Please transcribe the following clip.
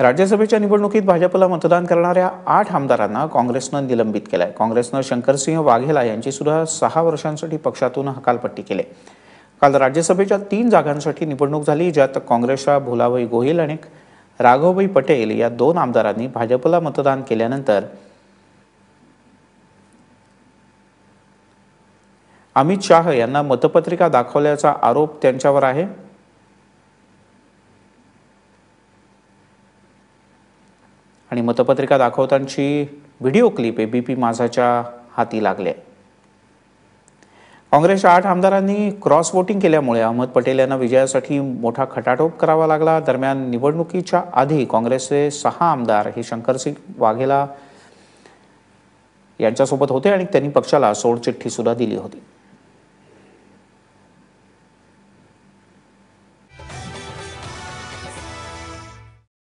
राज्यसभेच्या निवडणुकीत भाजपला मतदान करणाऱ्या आठ आमदारांना काँग्रेसनं निलंबित केलं आहे काँग्रेसनं शंकरसिंह वाघेला यांची सुद्धा सहा वर्षांसाठी पक्षातून हकालपट्टी केली. काल राज्यसभेच्या तीन जागांसाठी निवडणूक झाली ज्यात काँग्रेसच्या भोलाभाई गोहिल आणि राघवभाई पटेल या दोन आमदारांनी भाजपला मतदान केल्यानंतर अमित शाह यांना मतपत्रिका दाखवल्याचा आरोप त्यांच्यावर आहे. आणि मतपत्रिका दाखवतानाची video clip A B P माझाच्या हाती लागले. काँग्रेसच्या आठ आमदारांनी क्रॉस वोटिंग केल्यामुळे अहमद पटेल यांना विजयासाठी मोठा खटाटोप करावा लागला. दरम्यान निवडणुकीच्या आधी काँग्रेसचे सहा आमदार हे शंकरसिंग वाघेला यांच्यासोबत होते आणि त्यांनी पक्षाला सोडचिठ्ठी सुद्धा दिली होती.